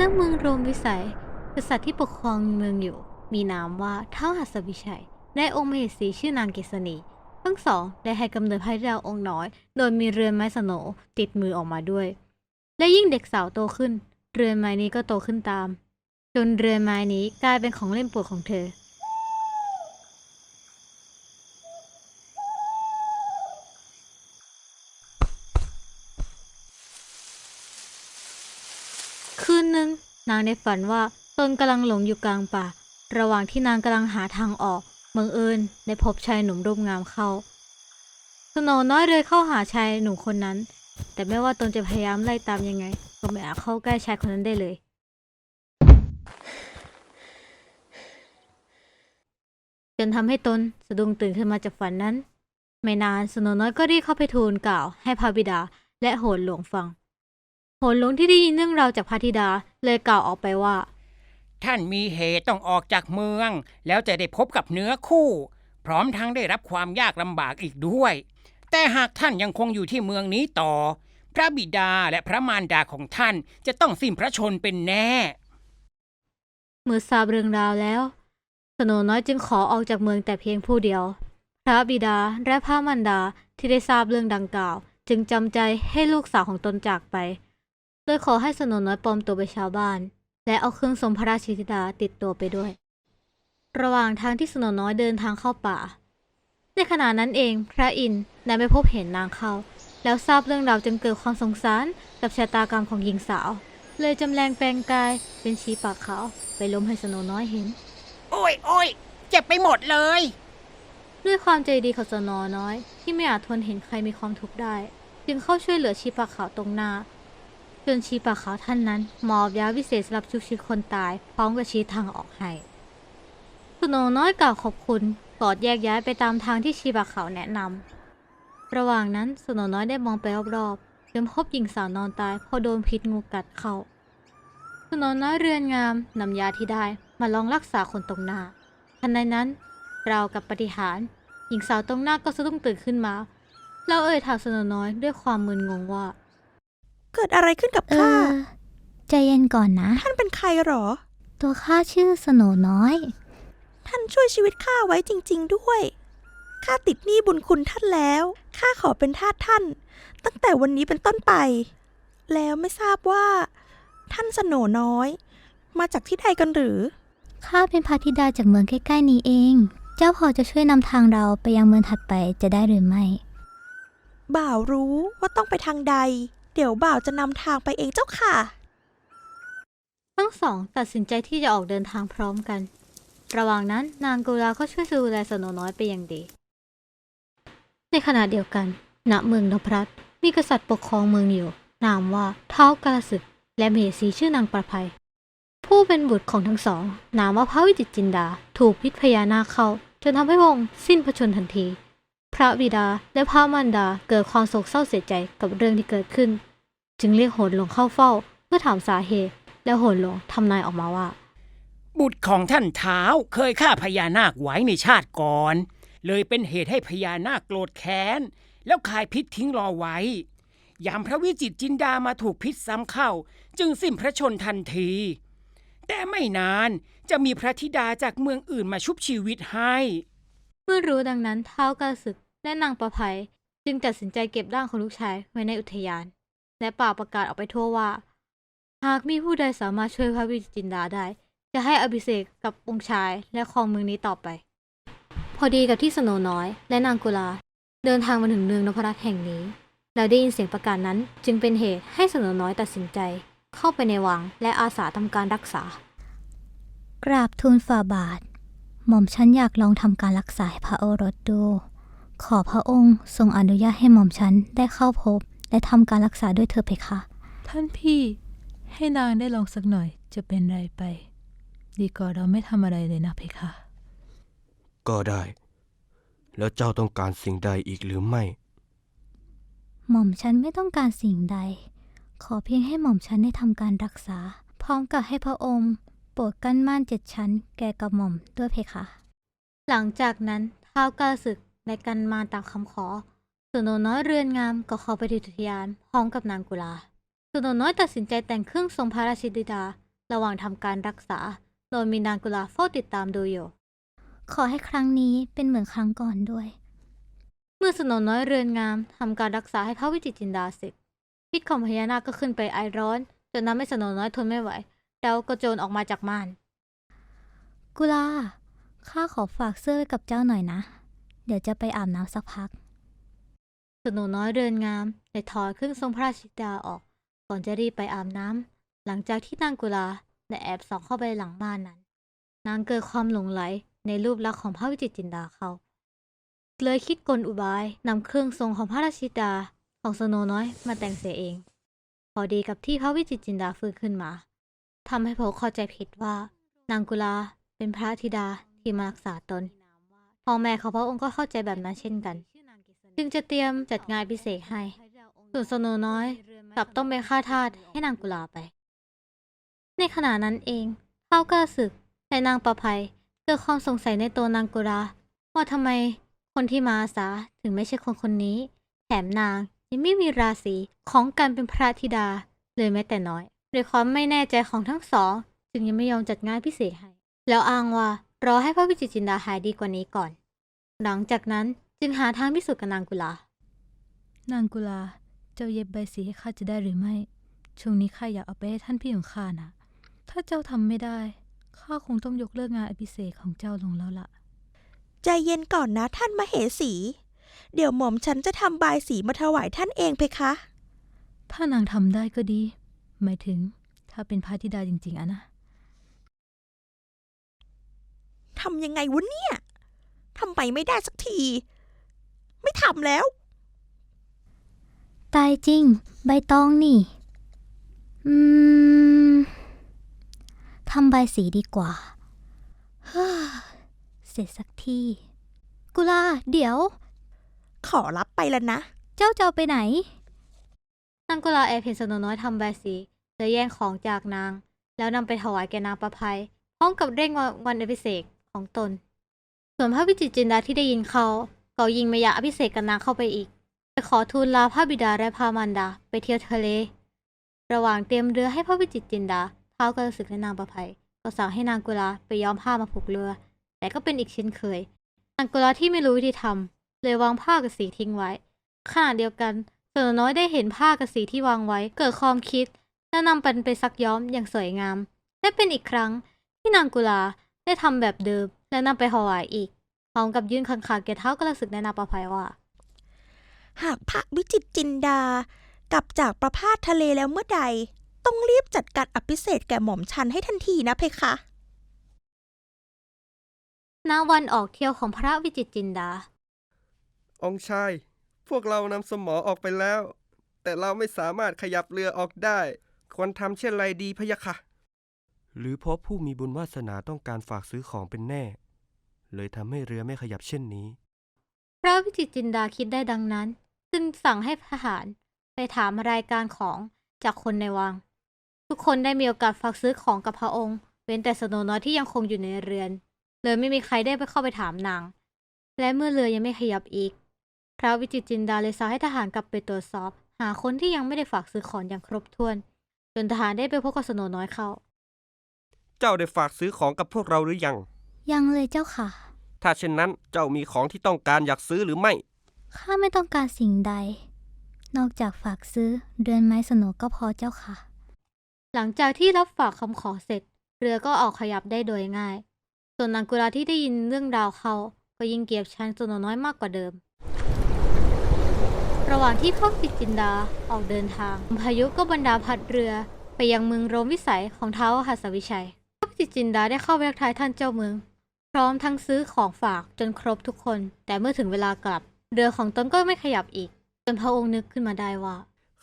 ณเมืองโรมวิสัย กษัตริย์ที่ปกครองเมืองอยู่ มีนามว่าเท้าหัสวิชัย ได้องค์มเหสีชื่อนางเกษณีทั้งสองได้ให้กำเนิดพระธิดาองค์น้อย โดยมีเรือนไม้สโหนติดมือออกมาด้วย และยิ่งเด็กสาวโตขึ้น เรือนไม้นี้ก็โตขึ้นตาม จนเรือนไม้นี้กลายเป็นของเล่นโปรดของเธอ นหนึ่งนางได้ฝันว่าตนกำลังหลงอยู่กลางป่า ระหว่างที่นางกำลังหาทางออกบังเอิญได้พบชายหนุ่มรูปงามเข้า สโนว์น้อยเลยเข้าหาชายหนุ่มคนนั้น แต่ไม่ว่าตนจะพยายามไล่ตามยังไง ก็ไม่อาจเข้าใกล้ชายคนนั้นได้เลย จนทำให้ตนสะดุ้งตื่นขึ้นมาจากฝันนั้น ไม่นานสโนว์น้อยก็รีบเข้าไปทูลกล่าว ให้พระบิดาและโหนหลวงฟัง โหนหลวงที่ได้ยินเรื่องราวจากพระธิดาเลยกล่าวออกไปว่า ท่านมีเหตุต้องออกจากเมือง แล้วจะได้พบกับเนื้อคู่ พร้อมทั้งได้รับความยากลำบากอีกด้วย แต่หากท่านยังคงอยู่ที่เมืองนี้ต่อ พระบิดาและพระมารดาของท่านจะต้องสิ้นพระชนม์เป็นแน่ เมื่อทราบเรื่องราวแล้ว สโนน้อยจึงขอออกจากเมืองแต่เพียงผู้เดียว พระบิดาและพระมารดาที่ได้ทราบเรื่องดังกล่าว จึงจำใจให้ลูกสาวของตนจากไป โดยขอให้สโนน้อยปลอมตัวเป็นชาวบ้าน และเอาเครื่องทรงพระราชธิดาติดตัวไปด้วย ระหว่างทางที่สโนน้อยเดินทางเข้าป่า ในขณะนั้นเองพระอินทร์ได้ไปพบเห็นนางเข้า แล้วทราบเรื่องราวจึงเกิดความสงสารกับชะตากรรมของหญิงสาว เลยจำแรงแปลงกายเป็นชีปากขาวไปล้มให้สโนน้อยเห็น โอ้ยโอ้ยเจ็บไปหมดเลย ด้วยความใจดีของสโนน้อย ที่ไม่อาจทนเห็นใครมีความทุกข์ได้ จึงเข้าช่วยเหลือชีปากขาวตรงหน้า จนชีปากขาวท่านนั้นมอบยาวิเศษสำหรับชุบชีวิตคนตาย พร้อมกับชี้ทางออกให้สโนน้อยกล่าวขอบคุณกอดแยกย้ายไปตามทางที่ชีปากขาวแนะนำ ระหว่างนั้นสโนน้อยได้มองไปรอบๆจนพบหญิงสาวนอนตายเพราะโดนพิษงูกัดเข้าสโนน้อยเรือนงามนำยาที่ได้มาลองรักษาคนตรงหน้าทันใดนั้นเรากับปฏิหาร หญิงสาวตรงหน้าก็สะดุ้งตื่นขึ้นมา เราเอ่ยถามสโนน้อยด้วยความมึนงงว่า เกิดอะไรขึ้นกับเอข้า อ ใจเย็นก่อนนะ ท่านเป็นใครหรอ ตัวข้าชื่อสโหนน้อย ท่านช่วยชีวิตข้าไว้จริง ๆ ด้วย ข้าติดหนี้บุญคุณท่านแล้ว ข้าขอเป็นทาสท่าน ตั้งแต่วันนี้เป็นต้นไป แล้วไม่ทราบว่า ท่านสโหนน้อย มาจากที่ใดกันหรือ ข้าเป็นพระธิดาจากเมืองใกล้ๆนี้เอง เจ้าพอจะช่วยนำทางเราไปยังเมืองถัดไปจะได้หรือไม่ บ่าวรู้ว่าต้องไปทางใด เดี๋ยวบ่าวจะนำทางไปเองเจ้าค่ะ ทั้งสองตัดสินใจที่จะออกเดินทางพร้อมกัน ระหว่างนั้นนางกุลาก็ช่วยดูแลสโนน้อยไปอย่างดี ในขณะเดียวกันณเมืองนพรัตน์มีกษัตริย์ปกครองเมืองอยู่ นามว่าเท้ากาลสึก และมเหสีชื่อนางประภัย ผู้เป็นบุตรของทั้งสอง นามว่าพระวิจิตรจินดา ถูกพิษพญานาคเข้า จนทำให้พระองสิ้นพระชนทันที พระบิดาและพระมารดาเกิดความโศกเศร้าเสียใจกับเรื่องที่เกิดขึ้น จึงเรียกโหนหลวงเข้าเฝ้าเพื่อถามสาเหตุ และโหนหลวงทำนายออกมาว่า บุตรของท่านเท้าเคยฆ่าพญานาคไว้ในชาติก่อน เลยเป็นเหตุให้พญานาคโกรธแค้น แล้วคายพิษทิ้งรอไว้ยามพระวิจิตรจินดามาถูกพิษซ้ำเข้า จึงสิ้นพระชนม์ทันที แต่ไม่นานจะมีพระธิดาจากเมืองอื่นมาชุบชีวิตให้ เมื่อรู้ดังนั้นท้าวกาศึก และนางประภัยจึงตัดสินใจเก็บร่างของลูกชายไว้ในอุทยาน และป่าประกาศออกไปทั่วว่า หากมีผู้ใดสามารถช่วยพระวิจินดาได้ จะให้อภิเษกกับองค์ชายและครองเมืองนี้ต่อไป พอดีกับที่สโนน้อยและนางกุลา เดินทางมาถึงเมืองนพรัตน์แห่งนี้แล้วได้ยินเสียงประกาศนั้น จึงเป็นเหตุให้สโนน้อยตัดสินใจ เข้าไปในวังและอาสาทำการรักษา กราบทูลฝ่าบาท หม่อมฉันอยากลองทำการรักษาให้พระโอรสดู ขอพระองค์ทรงอนุญาตให้หม่อมฉันได้เข้าพบ และทำการรักษาด้วยเธอเพคะ ท่านพี่ให้นางได้ลองสักหน่อยจะเป็นไรไป ดีกว่าเราไม่ทำอะไรเลยนะเพคะ ก็ได้ แล้วเจ้าต้องการสิ่งใดอีกหรือไม่ หม่อมฉันไม่ต้องการสิ่งใด ขอเพียงให้หม่อมฉันได้ทำการรักษา พร้อมกับให้พระองค์ โปรดกั้นม่านเจ็ดชั้น แก่กับหม่อมด้วยเพคะ หลังจากนั้นท้าวกาศึก และกันมาตามคำขอสุโนน้อยเรือนงามก็เข้าไปที่อุทยานพร้อมกับนางกุลาสุโนน้อยตัดสินใจแต่งเครื่องทรงพระราชธิดา ระหว่างทำการรักษา โดยมีนางกุลาเฝ้าติดตามดูอยู่ ขอให้ครั้งนี้เป็นเหมือนครั้งก่อนด้วย เมื่อสโนน้อยเรือนงามทำการรักษาให้พระวิจิตรจินดาเสร็จพิษของพญานาคก็ขึ้นไปไอร้อน จนทำให้สโนน้อยทนไม่ไหวแล้วก็โจรออกมาจากม่าน กุลาข้าขอฝากเสื้อไว้กับเจ้าหน่อยนะ เดี๋ยวจะไปอาบน้ำสักพักสโนน้อยเรือนงามได้ถอดเครื่องทรงพระราชธิดาออก ก่อนจะรีบไปอาบน้ำหลังจากที่นางกุลาได้แอบส่องเข้าไปหลังม่านนั้น นางเกิดความหลงไหลในรูปลักษณ์ของพระวิจิตรจินดาเขา เลยคิดกลอุบายนำเครื่องทรงของพระราชธิดาของสโนน้อยมาแต่งเสียเอง พอดีกับที่พระวิจิตรจินดาฟื้นขึ้นมาทำให้พวกเข้าใจผิดว่า นางกุลาเป็นพระธิดาที่มารักษาตน พ่อแม่ของพระองค์ก็เข้าใจแบบนั้นเช่นกัน จึงจะเตรียมจัดงานพิเศษให้ ส่วนสโนน้อยกลับต้องเป็นข้าทาสให้นางกุลาไป ในขณะนั้นเองเท้าก้าศึกและนางประภัยเกิดความสงสัยในตัวนางกุลาว่าทำไมคนที่มาอาสาถึงไม่ใช่คนคนนี้ แถมนางยังไม่มีราศีของการเป็นพระธิดาเลยแม้แต่น้อยด้วยความไม่แน่ใจของทั้งสอง จึงยังไม่ยอมจัดงานพิเศษให้ แล้วอ้างว่า รอให้พระวิจิตรจินดาหายดีกว่านี้ก่อน หลังจากนั้นจึงหาทางพิสูจน์กับนางกุลา นางกุลา เจ้าเย็บใบสีให้ข้าจะได้หรือไม่ ช่วงนี้ข้าอยากเอาไปให้ท่านพี่ของข้านะ ถ้าเจ้าทำไม่ได้ ข้าคงต้องยกเลิกงานอภิเษกของเจ้าลงแล้วล่ะ ใจเย็นก่อนนะท่านมเหสี เดี๋ยวหม่อมฉันจะทำบายสีมาถวายท่านเองเพคะ ถ้านางทำได้ก็ดี หมายถึง ถ้าเป็นพระธิดาจริงๆอะนะ ทำยังไงวะเนี่ยทำไมไม่ได้สักที ไม่ทำแล้ว ตายจริง ใบตองนี่ อืมทำใบสีดีกว่าฮ่าเสร็จสักที กุลา เดี๋ยว ขอรับไปแล้วนะ เจ้าจะเอาไปไหน นางกุลาแอบเห็นสโนน้อยทำใบายสีเลยแย่งของจากนาง แล้วนำไปถวายแก่นางประภัยพร้อมกับเร่งวันวันอภิเษก ของตน ส่วนพระวิจิตรจินดาที่ได้ยินเขาก็ยิงม่อยาอภิเษกกับนางเข้าไปอีกไปขอทูลลาพระบิดาและพระมารดาไปเที่ยวทะเล ระหว่างเตรียมเรือให้พระวิจิตรจินดาเท้ากระสึกและนางประภัย ก็สั่งให้นางกุลาไปย้อมผ้ามาผูกเรือ แต่ก็เป็นอีกเช่นเคย นางกุลาที่ไม่รู้วิธีทำเลยวางผ้ากับสีทิ้งไว้ขณะเดียวกันส่วนน้อยได้เห็นผ้ากับสีที่วางไว้ เกิดความคิดและนำมันไปซักย้อมอย่างสวยงาม และเป็นอีกครั้งที่นางกุลา ได้ทำแบบเดิมและนำไปถวายอีกพร้อมกับยื่นคังคาแก่เท้าวกระสึกในนางประภัยว่า หากพระวิจิตรจินดากลับจากประพาสทะเลแล้วเมื่อใด ต้องรีบจัดการอภิเษกแก่หม่อมฉันให้ทันทีนะเพคะณวันออกเที่ยวของพระวิจิตรจินดา องค์ชาย พวกเรานำสมอออกไปแล้ว แต่เราไม่สามารถขยับเรือออกได้ ควรทำเช่นไรดีพะยะค่ะ หรือเพราะผู้มีบุญวาสนาต้องการฝากซื้อของเป็นแน่ เลยทำให้เรือไม่ขยับเช่นนี้ พระวิจิตรจินดาคิดได้ดังนั้น จึงสั่งให้ทหารไปถามรายการของจากคนในวัง ทุกคนได้มีโอกาสฝากซื้อของกับพระองค์ เว้นแต่สโนน้อยที่ยังคงอยู่ในเรือน เลยไม่มีใครได้ไปเข้าไปถามนาง และเมื่อเรือยังไม่ขยับอีก พระวิจิตรจินดาเลยสั่งให้ทหารกลับไปตรวจสอบ หาคนที่ยังไม่ได้ฝากซื้อของอย่างครบถ้วน จนทหารได้ไปพบกับสโนน้อยเข้า เจ้าได้ฝากซื้อของกับพวกเราหรือยัง ยังเลยเจ้าค่ะ ถ้าเช่นนั้นเจ้ามีของที่ต้องการอยากซื้อหรือไม่ ข้าไม่ต้องการสิ่งใด นอกจากฝากซื้อเรือนไม้สโนก็พอเจ้าค่ะ หลังจากที่รับฝากคำขอเสร็จ เรือก็ออกขยับได้โดยง่าย ส่วนนางกุลาที่ได้ยินเรื่องราวเขาก็ยิ่งเกลียดชังสโนน้อยมากกว่าเดิม ระหว่างที่พวกปิดจินดาออกเดินทาง พายุก็บรรดาพัดเรือไปยังเมืองโรมวิสัยของท้าวหัสวิชัยพวก จิตจินดาได้เข้าไปทักทายท่านเจ้าเมือง พร้อมทั้งซื้อของฝากจนครบทุกคน แต่เมื่อถึงเวลากลับ เรือของตนก็ไม่ขยับอีก จนพระองค์นึกขึ้นมาได้ว่า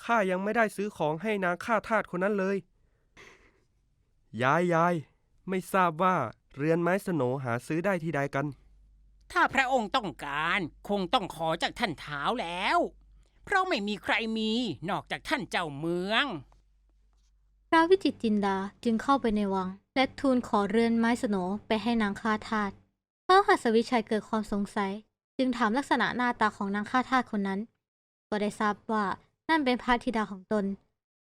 ข้ายังไม่ได้ซื้อของให้นางข้าทาสคนนั้นเลย ยายยายไม่ทราบว่าเรือนไม้สโหนหาซื้อได้ที่ใดกัน ถ้าพระองค์ต้องการคงต้องขอจากท่านเท้าวแล้ว เพราะไม่มีใครมีนอกจากท่านเจ้าเมือง พระวิจิตจินดาจึงเข้าไปในวัง และทูลขอเรือนไม้สโหนไปให้นางข้าทาสพระหัสวิชัยเกิดความสงสัย จึงถามลักษณะหน้าตาของนางข้าทาสคนนั้น ก็ได้ทราบว่านั่นเป็นพระธิดาของตน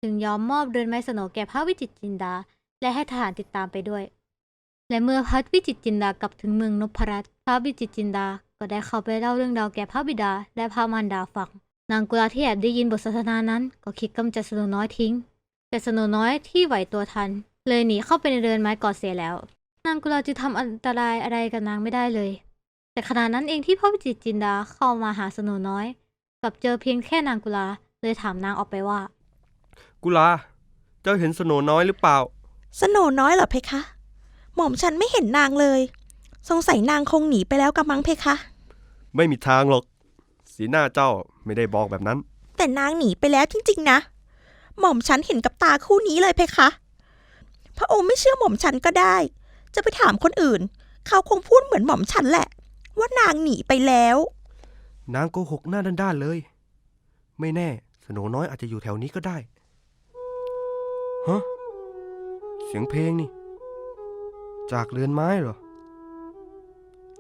จึงยอมมอบเรือนไม้สโหนแก่พระวิจิตจินดา และให้ทหารติดตามไปด้วย และเมื่อพระวิจิตจินดากลับถึงเมืองนพรัตน์พระวิจิตจินดาก็ได้เข้าไปเล่าเรื่องราวแก่พระบิดาและพระมารดาฟัง นางกุลาที่แอบได้ยินบทสนทนานั้น ก็คิดกำจัดสโนน้อยทิ้ง แต่สโนน้อยที่ไหวตัวทัน เลยหนีเข้าไปในเรือนไม้ก่อนเสียแล้ว นางกุลาจึงทำอันตรายอะไรกับนางไม่ได้เลย แต่ขณะนั้นเองที่พระวิจิตรจินดาเข้ามาหาสโนน้อย กลับเจอเพียงแค่นางกุลาเลยถามนางออกไปว่า กุลา เจ้าเห็นสโหนน้อยหรือเปล่า สโหนน้อยเหรอเพคะ หม่อมฉันไม่เห็นนางเลย สงสัยนางคงหนีไปแล้วกำมังเพคะ ไม่มีทางหรอก สีหน้าเจ้าไม่ได้บอกแบบนั้น แต่นางหนีไปแล้วจริงๆนะ หม่อมฉันเห็นกับตาคู่นี้เลยเพคะ พระองค์ไม่เชื่อหม่อมฉันก็ได้ จะไปถามคนอื่น เขาคงพูดเหมือนหม่อมฉันแหละ ว่านางหนีไปแล้ว นางโกหกหน้าด้านๆเลย ไม่แน่ สโหนน้อยอาจจะอยู่แถวนี้ก็ได้ ฮะ เสียงเพลงนี่ จากเรือนไม้เหรอ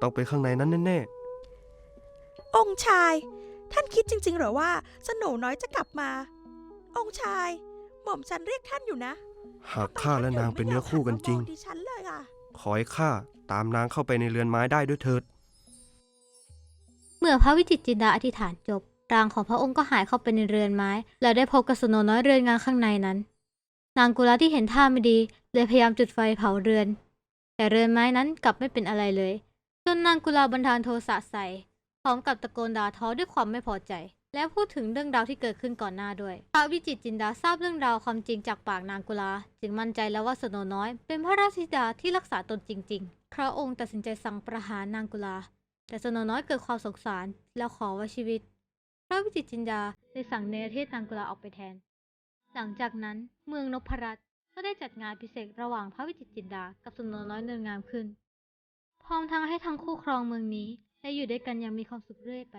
ต้องไปข้างในนั้นแน่องค์ชาย ท่านคิดจริงๆเหรอว่าสโหนน้อยจะกลับมา องค์ชาย หม่อมฉันเรียกท่านอยู่นะๆหากข้าและนางเป็นเนื้อคู่กันจริงทำไมท่านถึไม่อยากหันมามอดิฉันเลยอะ ขอให้ข้าตามนางเข้าไปในเรือนไม้ได้ด้วยเถิด เมื่อพระวิจิตรจินดาอธิษฐานจบ ร่างของพระองค์ก็หายเข้าไปในเรือนไม้ แล้วได้พบกับสโนน้อยเรือนงานข้างในนั้น นางกุลาที่เห็นท่าไม่ดีเลยพยายามจุดไฟเผาเรือน แต่เรือนไม้นั้นกลับไม่เป็นอะไรเลย จนนางกุลาบันดาลโทสะใส่ พร้อมกับตะโกนด่าทอด้วยความไม่พอใจ และพูดถึงเรื่องราวที่เกิดขึ้นก่อนหน้าด้วยพระวิจิตรจินดาทราบเรื่องราวความจริงจากปากนางกุลา จึงมั่นใจแล้วว่าสโนน้อย เป็นพระราชธิดาที่รักษาตนจริง ๆ พระองค์ตัดสินใจสั่งประหารนางกุลา แต่สโนน้อยเกิดความสงสารแล้วขอไว้ชีวิต พระวิจิตรจินดาได้สั่งเนรเทศนางกุลาออกไปแทน หลังจากนั้นเมืองนพรัตน์ก็ได้จัดงานพิเศษระหว่างพระวิจิตรจินดา กับสโนน้อยเนินงามขึ้น พร้อมทั้งให้ทั้งคู่ครองเมืองนี้และอยู่ด้วยกันอย่างมีความสุขเรื่อยไป